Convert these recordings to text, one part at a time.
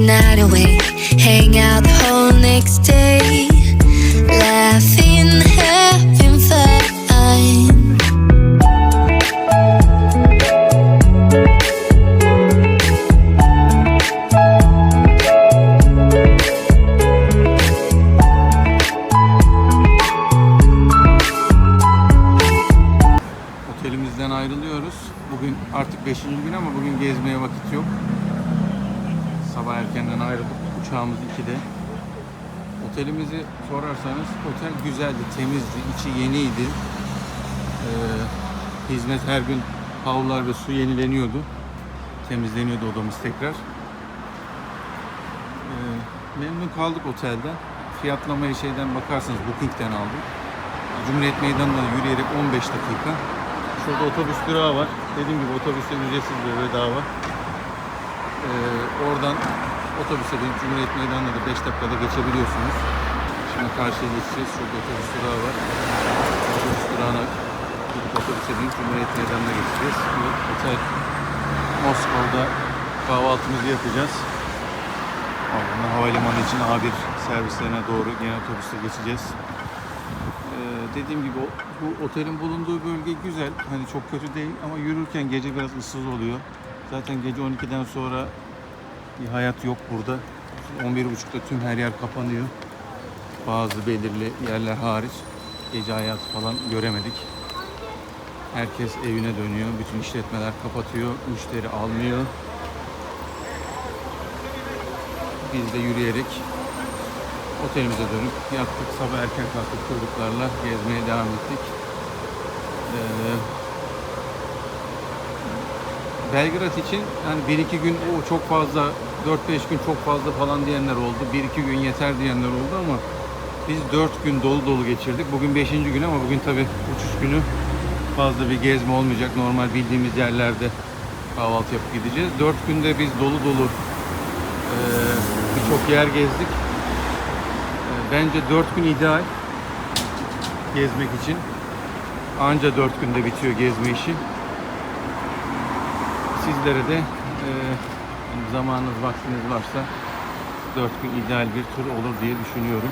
night away, hang out the whole next day, laughing, having fun. Otelimizden ayrılıyoruz. Bugün artık 5. gün ama bugün gezmeye vakit yok. Sabah erkenden ayrıldık. Uçağımız 2'de. Otelimizi sorarsanız otel güzeldi, temizdi, içi yeniydi. Ee, hizmet her gün havlular ve su yenileniyordu. Temizleniyordu odamız tekrar. Ee, memnun kaldık otelden. Fiyatlamaya şeyden bakarsanız Booking'den aldık. Cumhuriyet Meydanı'ndan yürüyerek 15 dakika. Şurada otobüs durağı var. Dediğim gibi otobüste ücretsiz ve bedava. Ee, oradan otobüse binip Cumhuriyet Meydanı'na da 5 dakikada geçebiliyorsunuz. Şimdi karşıya geçeceğiz. Şurada otobüs durağı var. Otobüs durağına gidip otobüse binip Cumhuriyet Meydanı'na geçeceğiz. Bu otel Moskova'da kahvaltımızı yapacağız. Oradan havalimanı için A1 servislerine doğru yine otobüste geçeceğiz. Ee, dediğim gibi bu otelin bulunduğu bölge güzel. Hani çok kötü değil ama yürürken gece biraz ıssız oluyor. Zaten gece 12'den sonra bir hayat yok burada. 11.30'da tüm her yer kapanıyor. Bazı belirli yerler hariç gece hayatı falan göremedik. Herkes evine dönüyor. Bütün işletmeler kapatıyor. Müşteri almıyor. Biz de yürüyerek otelimize dönüp yattık. Sabah erken kalkıp çocuklarla gezmeye devam ettik. Ee, Belgrad için bir iki gün o çok fazla 4-5 gün çok fazla falan diyenler oldu. Bir iki gün yeter diyenler oldu ama biz 4 gün dolu dolu geçirdik. Bugün 5. gün ama bugün tabi uçuş günü fazla bir gezme olmayacak. Normal bildiğimiz yerlerde kahvaltı yapıp gideceğiz. 4 günde biz dolu dolu e, birçok yer gezdik. E, Bence 4 gün ideal gezmek için. Anca 4 günde bitiyor gezme işi. Sizlere de e, zamanınız, vaktiniz varsa 4 gün ideal bir tur olur diye düşünüyorum.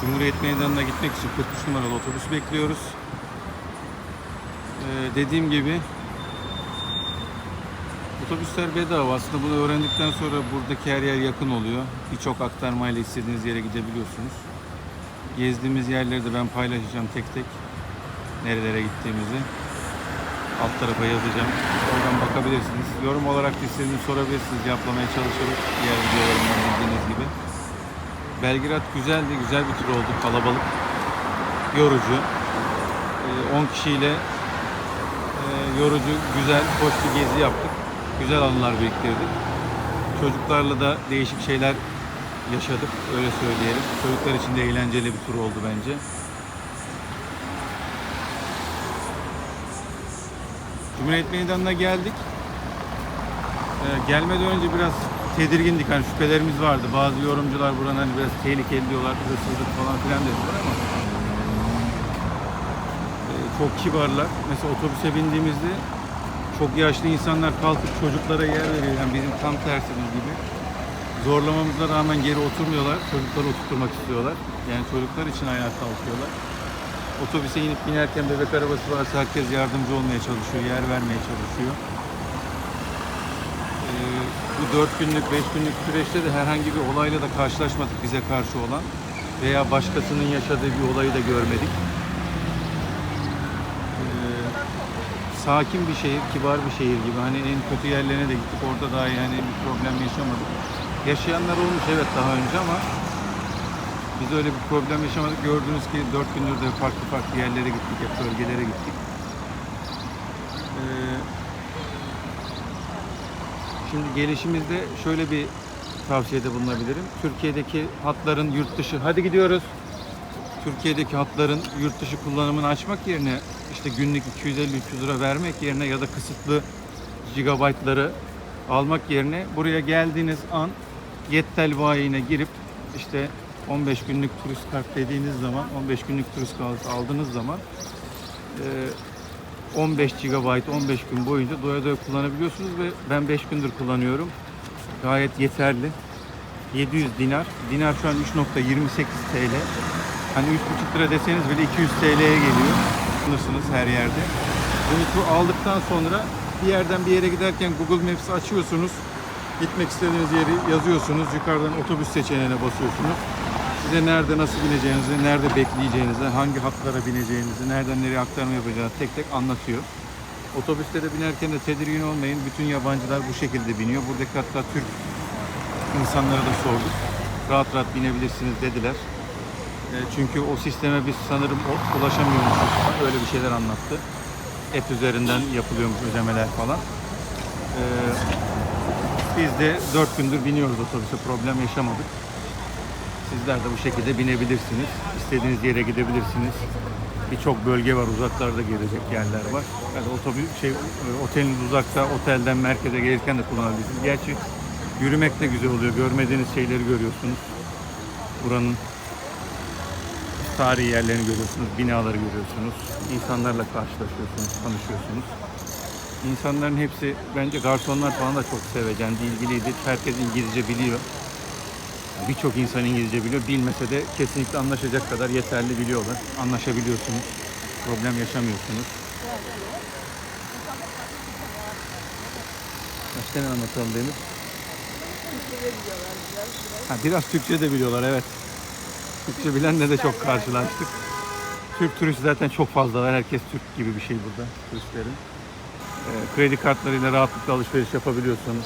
Cumhuriyet Meydanı'na gitmek için 43 numaralı otobüs bekliyoruz. E, dediğim gibi Otobüsler bedava. Aslında bunu öğrendikten sonra buradaki her yer yakın oluyor. Birçok aktarmayla istediğiniz yere gidebiliyorsunuz. Gezdiğimiz yerleri de ben paylaşacağım tek tek. Nerelere gittiğimizi. Alt tarafa yazacağım. Oradan bakabilirsiniz. Yorum olarak da istediğinizi sorabilirsiniz. Yapmaya çalışırım. Diğer videolarımdan bildiğiniz gibi. Belgrad güzeldi. Güzel bir tur oldu. Kalabalık. Yorucu. Ee, 10 kişiyle e, yorucu, güzel, hoş bir gezi yaptık. Güzel anılar biriktirdik. Çocuklarla da değişik şeyler yaşadık, öyle söyleyelim. Çocuklar için de eğlenceli bir tur oldu bence. Cumhuriyet Meydanı'na geldik. Ee, gelmeden önce biraz tedirgindik, hani şüphelerimiz vardı. Bazı yorumcular buranın hani biraz tehlikeli diyorlar, hırsızlık falan filan dediler ama e, çok kibarlar. Mesela otobüse bindiğimizde çok yaşlı insanlar kalkıp çocuklara yer veriyor. Yani bizim tam tersimiz gibi. Zorlamamıza rağmen geri oturmuyorlar. Çocukları oturtmak istiyorlar. Yani çocuklar için ayağa kalkıyorlar. Otobüse inip binerken bebek arabası varsa herkes yardımcı olmaya çalışıyor, yer vermeye çalışıyor. Ee, bu 4 günlük, 5 günlük süreçte de herhangi bir olayla da karşılaşmadık bize karşı olan. Veya başkasının yaşadığı bir olayı da görmedik. Ee, sakin bir şehir, kibar bir şehir gibi. Hani en kötü yerlerine de gittik. Orada daha yani bir problem yaşamadık. Yaşayanlar olmuş evet daha önce ama biz öyle bir problem yaşamadık. Gördüğünüz ki 4 gündür de farklı farklı yerlere gittik, hep bölgelere gittik. Ee, şimdi gelişimizde şöyle bir tavsiyede bulunabilirim. Türkiye'deki hatların yurt dışı, hadi gidiyoruz. Türkiye'deki hatların yurt dışı kullanımını açmak yerine işte günlük 250-300 lira vermek yerine ya da kısıtlı gigabaytları almak yerine buraya geldiğiniz an Yettel bayine girip işte 15 günlük turist kart dediğiniz zaman 15 günlük turist kartı aldığınız zaman e, 15 GB 15 gün boyunca doya doya kullanabiliyorsunuz ve ben 5 gündür kullanıyorum. gayet yeterli. 700 dinar. Dinar şu an 3.28 TL. Hani 3,5 lira deseniz bile 200 TL'ye geliyor. Sınırsınız her yerde. Bunu aldıktan sonra bir yerden bir yere giderken Google Maps açıyorsunuz. Gitmek istediğiniz yeri yazıyorsunuz. Yukarıdan otobüs seçeneğine basıyorsunuz. Size nerede nasıl bineceğinizi, nerede bekleyeceğinizi, hangi hatlara bineceğinizi, nereden nereye aktarma yapacağınızı tek tek anlatıyor. Otobüste de binerken de tedirgin olmayın. Bütün yabancılar bu şekilde biniyor. Buradaki hatta Türk insanlara da sorduk. Rahat rahat binebilirsiniz dediler. E, çünkü o sisteme biz sanırım ulaşamıyormuşuz. Öyle bir şeyler anlattı. App üzerinden yapılıyormuş ödemeler falan. E, biz de 4 gündür biniyoruz otobüse. Problem yaşamadık. Sizler de bu şekilde binebilirsiniz. İstediğiniz yere gidebilirsiniz. Birçok bölge var, uzaklarda gelecek yerler var. Yani otobüs şey e, oteliniz uzaksa otelden merkeze gelirken de kullanabilirsiniz. Gerçi yürümek de güzel oluyor. Görmediğiniz şeyleri görüyorsunuz. Buranın tarihi yerlerini görüyorsunuz, binaları görüyorsunuz. İnsanlarla karşılaşıyorsunuz, tanışıyorsunuz. İnsanların hepsi bence garsonlar falan da çok sevecen, ilgiliydi. Herkes İngilizce biliyor. Birçok insan İngilizce biliyor. Bilmese de kesinlikle anlaşacak kadar yeterli biliyorlar. Anlaşabiliyorsunuz. Problem yaşamıyorsunuz. Kaç tane anlatalım Demir? Ha, biraz Türkçe de biliyorlar evet. Türkçe bilenle de çok karşılaştık. Türk turist zaten çok fazla. Herkes Türk gibi bir şey burada turistlerin. Ee, kredi kartlarıyla rahatlıkla alışveriş yapabiliyorsunuz.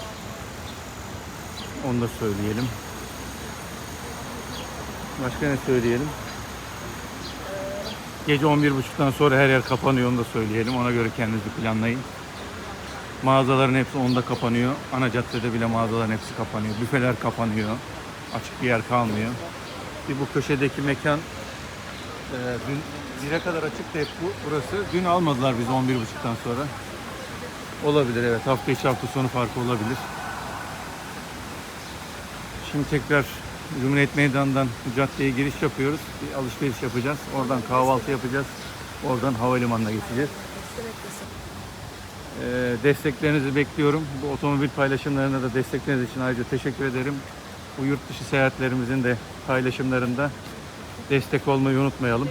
Onu da söyleyelim. Başka ne söyleyelim? Gece 11.30'dan sonra her yer kapanıyor onu da söyleyelim. Ona göre kendinizi planlayın. Mağazaların hepsi onda kapanıyor. Ana caddede bile mağazaların hepsi kapanıyor. Büfeler kapanıyor. Açık bir yer kalmıyor. Bir bu köşedeki mekan e, dün zire kadar açıktı hep bu, burası. Dün almadılar bizi 11.30'dan sonra. Olabilir evet. Hafta içi hafta sonu farkı olabilir. Şimdi tekrar Cumhuriyet Meydanı'ndan caddeye giriş yapıyoruz. Bir alışveriş yapacağız. Oradan kahvaltı yapacağız. Oradan havalimanına geçeceğiz. Ee, desteklerinizi bekliyorum. Bu otomobil paylaşımlarına da destekleriniz için ayrıca teşekkür ederim. Bu yurt dışı seyahatlerimizin de paylaşımlarında destek olmayı unutmayalım.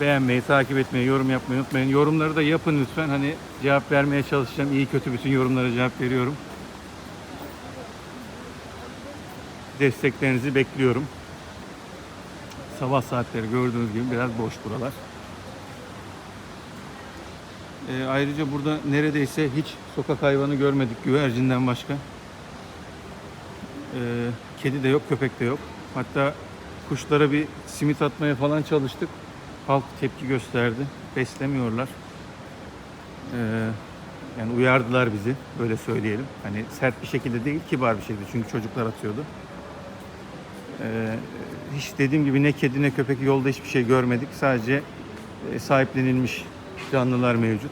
Beğenmeyi, takip etmeyi, yorum yapmayı unutmayın. Yorumları da yapın lütfen. Hani cevap vermeye çalışacağım. İyi kötü bütün yorumlara cevap veriyorum. Desteklerinizi bekliyorum. Sabah saatleri gördüğünüz gibi biraz boş buralar. Ee, ayrıca burada neredeyse hiç sokak hayvanı görmedik güvercinden başka. Ee, kedi de yok, köpek de yok. Hatta kuşlara bir simit atmaya falan çalıştık. Halk tepki gösterdi. Beslemiyorlar. Ee, yani uyardılar bizi, böyle söyleyelim. Hani sert bir şekilde değil, kibar bir şekilde. Çünkü çocuklar atıyordu. Ee, hiç dediğim gibi ne kedi ne köpek yolda hiçbir şey görmedik. Sadece e, sahiplenilmiş canlılar mevcut.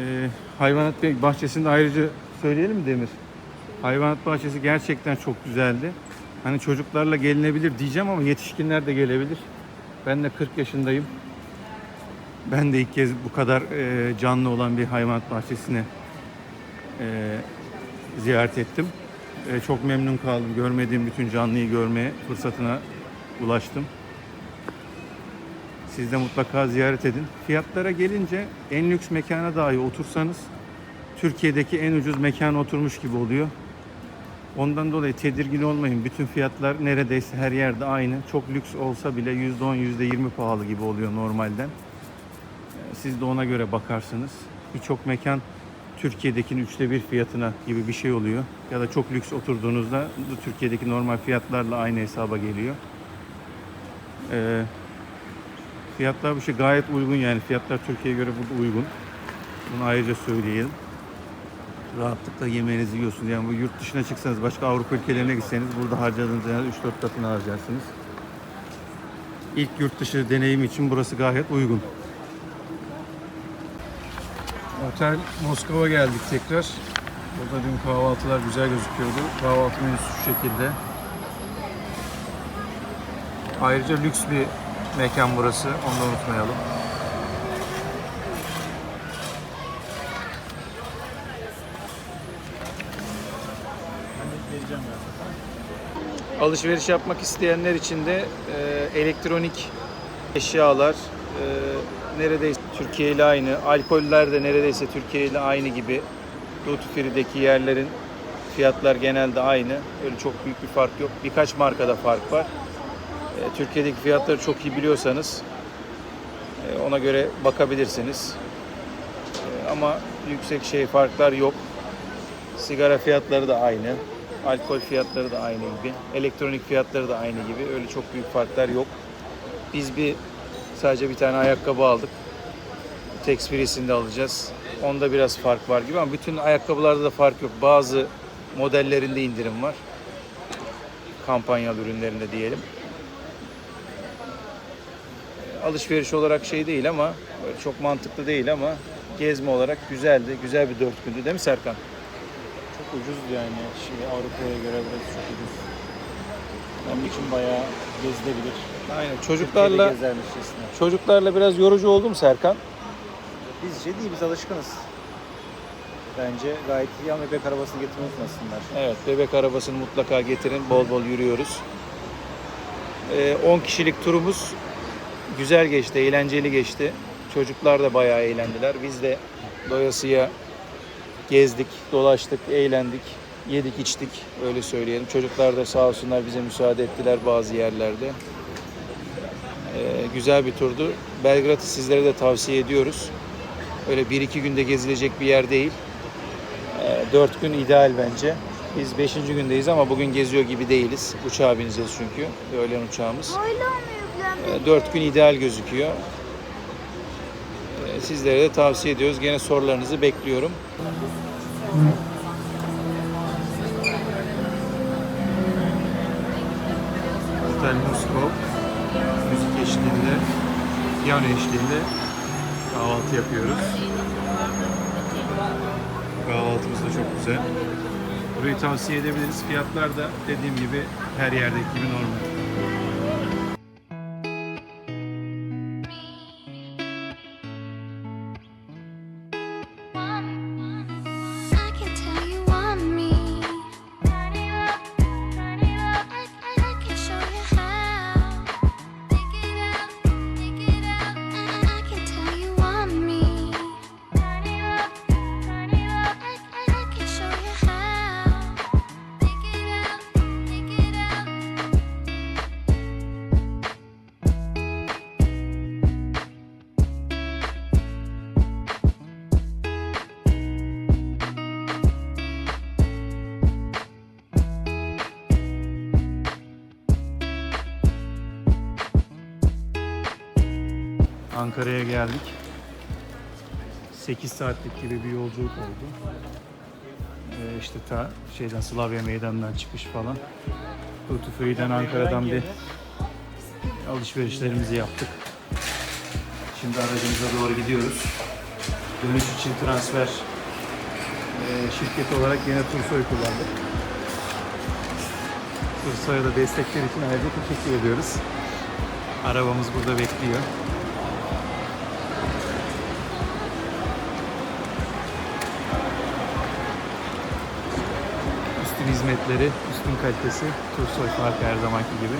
Ee, hayvanat bahçesinde ayrıca söyleyelim mi Demir? Hayvanat bahçesi gerçekten çok güzeldi. Hani çocuklarla gelinebilir diyeceğim ama yetişkinler de gelebilir. Ben de 40 yaşındayım. Ben de ilk kez bu kadar e, canlı olan bir hayvanat bahçesine e, ziyaret ettim. E, çok memnun kaldım. Görmediğim bütün canlıyı görmeye fırsatına ulaştım. Siz de mutlaka ziyaret edin. Fiyatlara gelince en lüks mekana dahi otursanız Türkiye'deki en ucuz mekana oturmuş gibi oluyor. Ondan dolayı tedirgin olmayın. Bütün fiyatlar neredeyse her yerde aynı. Çok lüks olsa bile %10, %20 pahalı gibi oluyor normalden. Ee, Siz de ona göre bakarsınız. Birçok mekan Türkiye'dekinin üçte bir fiyatına gibi bir şey oluyor. Ya da çok lüks oturduğunuzda bu Türkiye'deki normal fiyatlarla aynı hesaba geliyor. Ee, fiyatlar bu şey gayet uygun yani. Fiyatlar Türkiye'ye göre burada uygun. Bunu ayrıca söyleyelim rahatlıkla yemeğinizi yiyorsunuz. Yani bu yurt dışına çıksanız, başka Avrupa ülkelerine gitseniz burada harcadığınız en az 3-4 katını harcarsınız. İlk yurt dışı deneyim için burası gayet uygun. Otel Moskova geldik tekrar. Burada dün kahvaltılar güzel gözüküyordu. Kahvaltı menüsü şu şekilde. Ayrıca lüks bir mekan burası. Onu da unutmayalım. Alışveriş yapmak isteyenler için de e, elektronik eşyalar e, neredeyse Türkiye ile aynı. Alkoller de neredeyse Türkiye ile aynı gibi. Duty Free'deki yerlerin fiyatlar genelde aynı. Öyle çok büyük bir fark yok. Birkaç markada fark var. E, Türkiye'deki fiyatları çok iyi biliyorsanız e, ona göre bakabilirsiniz. E, ama yüksek şey farklar yok. Sigara fiyatları da aynı. Alkol fiyatları da aynı gibi. Elektronik fiyatları da aynı gibi. Öyle çok büyük farklar yok. Biz bir sadece bir tane ayakkabı aldık. Tex Free'sinde alacağız. Onda biraz fark var gibi ama bütün ayakkabılarda da fark yok. Bazı modellerinde indirim var. Kampanyalı ürünlerinde diyelim. Alışveriş olarak şey değil ama çok mantıklı değil ama gezme olarak güzeldi. Güzel bir dört gündü değil mi Serkan? Çok ucuz yani. Şimdi Avrupa'ya göre biraz çok ucuz. Onun için bayağı gezilebilir. Aynen. Çocuklarla çocuklarla biraz yorucu oldu mu Serkan? Biz şey değil, biz alışkınız. Bence gayet iyi ama bebek arabasını getirmeyi unutmasınlar. Evet, bebek arabasını mutlaka getirin. Bol bol yürüyoruz. Ee, 10 kişilik turumuz güzel geçti, eğlenceli geçti. Çocuklar da bayağı eğlendiler. Biz de doyasıya gezdik, dolaştık, eğlendik, yedik, içtik. Öyle söyleyelim. Çocuklar da sağ olsunlar bize müsaade ettiler bazı yerlerde. Ee, güzel bir turdu. Belgrad'ı sizlere de tavsiye ediyoruz. Öyle bir iki günde gezilecek bir yer değil. 4 gün ideal bence. Biz 5. gündeyiz ama bugün geziyor gibi değiliz. Uçağa bineceğiz çünkü. Öğlen uçağımız. 4 gün ideal gözüküyor. Ee, Sizlere de tavsiye ediyoruz. Gene sorularınızı bekliyorum. Otel Moskov müzik eşliğinde, piyano eşliğinde kahvaltı yapıyoruz. Kahvaltımız da çok güzel. Burayı tavsiye edebiliriz. Fiyatlar da dediğim gibi her yerdeki gibi normal. Ankara'ya geldik. 8 saatlik gibi bir yolculuk oldu. Ee, işte ta şeyden Slavya Meydanı'ndan çıkış falan. Free'den Ankara'dan bir alışverişlerimizi yaptık. Şimdi aracımıza doğru gidiyoruz. Dönüş için transfer e, şirketi olarak yine Tursoy kullandık. Tursoy'a da destekleri için ayrıca teşekkür ediyoruz. Arabamız burada bekliyor. Hizmetleri, üstün kalitesi, Tursoy farkı her zamanki gibi.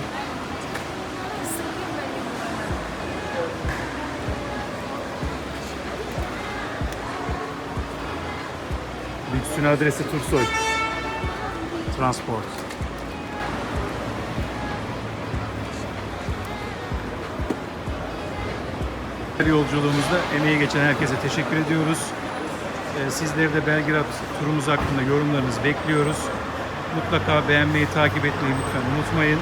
Lüksün adresi Tursoy. Transport. Her yolculuğumuzda emeği geçen herkese teşekkür ediyoruz. Ee, Sizleri de Belgrad turumuz hakkında yorumlarınızı bekliyoruz. Mutlaka beğenmeyi, takip etmeyi lütfen unutmayın.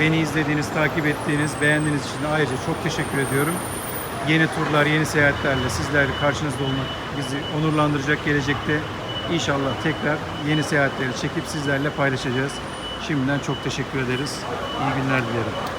Beni izlediğiniz, takip ettiğiniz, beğendiğiniz için ayrıca çok teşekkür ediyorum. Yeni turlar, yeni seyahatlerle sizlerle karşınızda olmak bizi onurlandıracak gelecekte. İnşallah tekrar yeni seyahatleri çekip sizlerle paylaşacağız. Şimdiden çok teşekkür ederiz. İyi günler dilerim.